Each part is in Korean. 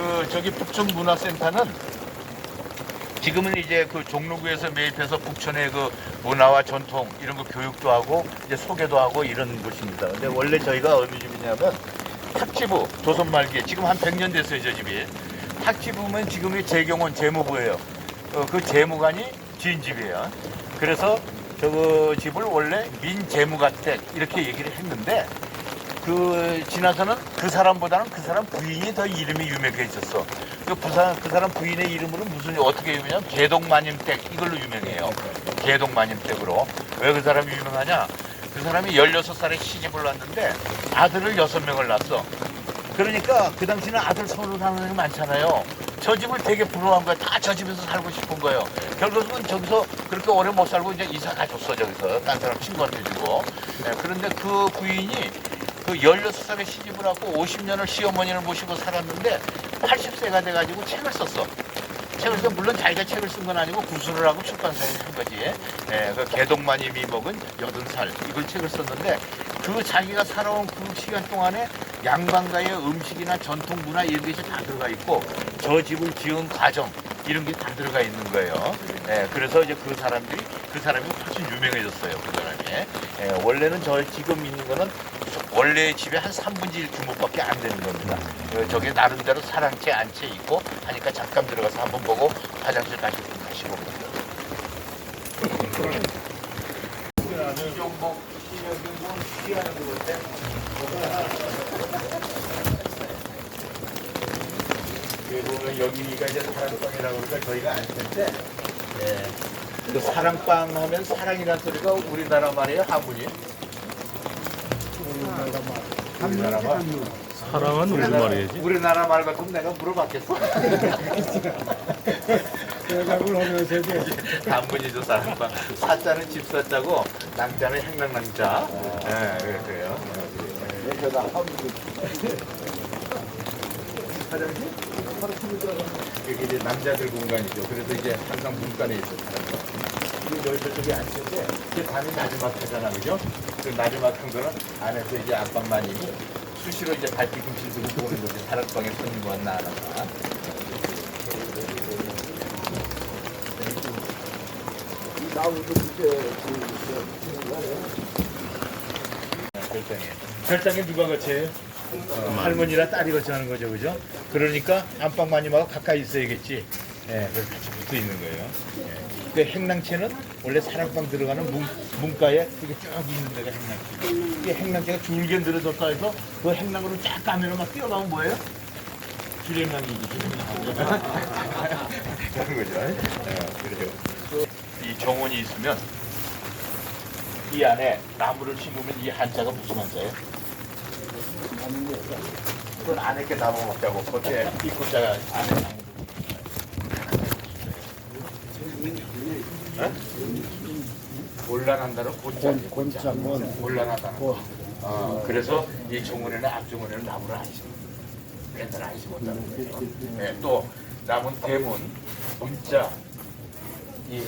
그 저기 북촌 문화센터는 지금은 이제 그 종로구에서 매입해서 북촌의 그 문화와 전통 이런 거 교육도 하고 이제 소개도 하고 이런 곳입니다. 근데 원래 저희가 어느 집이냐면 탁지부 조선 말기에 지금 한 100년 됐어요 저 집이. 탁지부면 지금이 재경원 재무부예요. 어, 그 재무관이 지은 집이에요. 그래서 저 집을 원래 민재무가택 이렇게 얘기를 했는데 그 지나서는 그 사람보다는 그 사람 부인이 더 이름이 유명해졌어. 그 부산 그 사람 부인의 이름으로 무슨 어떻게 유명하냐면 개동마님댁 이걸로 유명해요. 개동마님댁으로 왜 그 사람이 유명하냐? 그 사람이 16살에 시집을 왔는데 아들을 6명을 낳았어. 그러니까 그 당시는 아들 손으로 사는 사람이 많잖아요. 저 집을 되게 부러워한 거야. 다 저 집에서 살고 싶은 거예요. 결국은 저기서 그렇게 오래 못 살고 이제 이사 가줬어, 저기서. 딴 사람 친구한테 주고. 예, 그런데 그 부인이 그 16살에 시집을 하고 50년을 시어머니를 모시고 살았는데 80세가 돼가지고 책을 썼어. 책을 써 물론 자기가 책을 쓴 건 아니고 구술을 하고 출판사에 쓴 거지. 예, 그 개동마님이 먹은 80살 이걸 책을 썼는데 그 자기가 살아온 그 시간 동안에 양반가의 음식이나 전통 문화 이런 것이 다 들어가 있고 저 집을 지은 과정 이런 게 다 들어가 있는 거예요. 예, 그래서 이제 그 사람들이 그 사람이 훨씬 유명해졌어요. 그 사람이. 예, 원래는 저 지금 있는 거는 원래 집에 한 3분의 1 규모밖에 안 되는 겁니다. 어, 저게 나름대로 사랑채 안채 있고 하니까 잠깐 들어가서 한번 보고 화장실 가시고 가시고 이종복 시여기고 시하는 건데 여기 보면 여기가 이제 사랑방이라고 그러니까 저희가 안 텐데 예. 그 사랑방 하면 사랑이라는 소리가 우리나라 말이에요 한문이 우리나라 말. 사랑은 우리 말이지. 우리나라 말 같으면 내가 물어봤겠어. 대답을 하면서 이제 단문이죠 사랑방. 사자는 집사자고 낭자는 행랑낭자. 예 그래요. 화장실? 여기 이제 남자들 공간이죠. 그래서 이제 항상 문간에 있어. 그리고 여기 저쪽에 앉는데 이게 밤이 나지막하잖아, 그죠? 그 나지막한 거는 안에서 이제 안방마님이 수시로 이제 발뒤꿈치 들고 보는 거지. 사랑방에 손님 왔나 안 왔나. 별장에. 별장에 누가 거쳐요? 어, 할머니랑 딸이 거쳐하는 거죠, 그죠? 그러니까 안방마님하고 가까이 있어야겠지. 예, 그래서 같이 붙어 있는 거예요. 예. 그 행랑채는 원래 사랑방 들어가는 문, 문가에 이게 쭉 있는 데가 행랑채. 이게 행랑채가 줄게 늘어졌다 해서 그 행랑으로 쫙 가면 막 뛰어나오면 뭐예요? 주행랑이지, 주행랑. 그런 거죠. 예, 그래요. 이 정원이 있으면 이 안에 나무를 심으면 이 한자가 무슨 한자예요? 그건 안에 게 나무 먹자고 겉에 입구자가 안에 나무 올라간다는 곤자지 곤자몬 올라가다는 거. 어, 그래서 이 정원에는 앞정원에는 나무를 안 심어 맨날 안 심었다는 거예요 네, 또 남은 대문 문자 이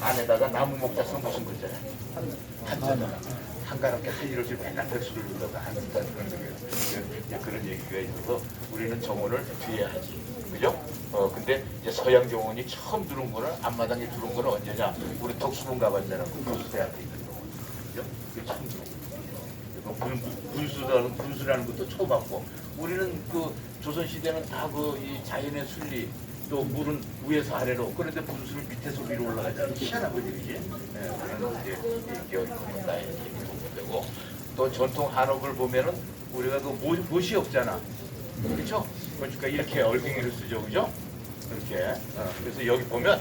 안에다가 나무 목자 써 무슨 글자야? 한자잖아. 한가롭게 한 이루어질 맨날 백수를 눌러서 한자 그런 거예요. 그런 얘기가 있어서 우리는 정원을 뒤에 하지. 그죠? 어, 근데 이제 서양 정원이 처음 들어온 거는 앞마당에 들어온 거는 언제냐? 우리 덕수궁 가봤잖아. 앞에 있는 정원. 그죠? 그게 처음 들어온. 군, 군수라는, 군수라는 것도 처음 왔고 우리는 그 조선시대는 다 그 이 자연의 순리 또 물은 위에서 아래로 그런데 분수는 밑에서 위로 올라가잖아요. 희한한 거지 이게. 예, 그런 이제 이게 어디다 이렇게 되고 또 전통 한옥을 보면은 우리가 그 못, 못이 없잖아. 그렇죠? 그러니까 이렇게 얼갱이를 쓰죠, 그죠? 이렇게. 어, 그래서 여기 보면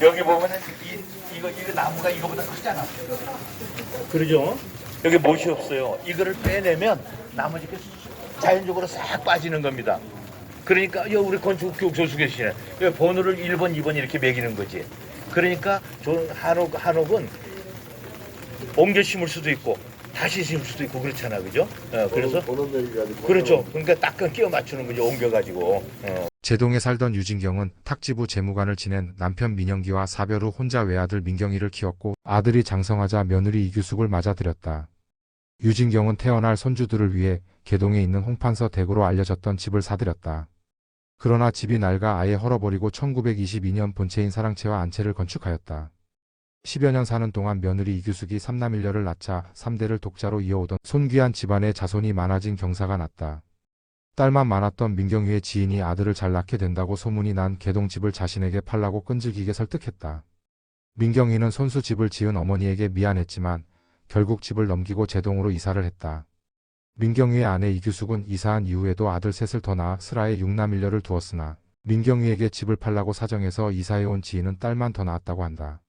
여기 보면은 이 이거 이거 나무가 이거보다 크잖아. 그러죠? 여기 못이 없어요. 이거를 빼내면 나머지 게 자연적으로 싹 빠지는 겁니다. 그러니까 여 우리 건축 교수 계시네. 번호를 1번, 2번 이렇게 매기는 거지. 그러니까 저 한옥 한옥은 옮겨 심을 수도 있고 다시 심을 수도 있고 그렇잖아, 그죠? 어, 그래서 그렇죠. 그러니까 딱 끼워 맞추는 거죠. 옮겨 가지고. 어. 제동에 살던 유진경은 탁지부 재무관을 지낸 남편 민영기와 사별 후 혼자 외아들 민경이를 키웠고 아들이 장성하자 며느리 이규숙을 맞아들였다. 유진경은 태어날 손주들을 위해 개동에 있는 홍판서 대구로 알려졌던 집을 사들였다. 그러나 집이 낡아 아예 헐어버리고 1922년 본체인 사랑채와 안채를 건축하였다. 10여 년 사는 동안 며느리 이규숙이 삼남일녀를 낳자 3대를 독자로 이어오던 손귀한 집안에 자손이 많아진 경사가 났다. 딸만 많았던 민경유의 지인이 아들을 잘 낳게 된다고 소문이 난 개동집을 자신에게 팔라고 끈질기게 설득했다. 민경희는 손수 집을 지은 어머니에게 미안했지만 결국 집을 넘기고 제동으로 이사를 했다. 민경희의 아내 이규숙은 이사한 이후에도 아들 셋을 더 낳아 슬하에 육남일녀를 두었으나 민경희에게 집을 팔라고 사정해서 이사해온 지인은 딸만 더 낳았다고 한다.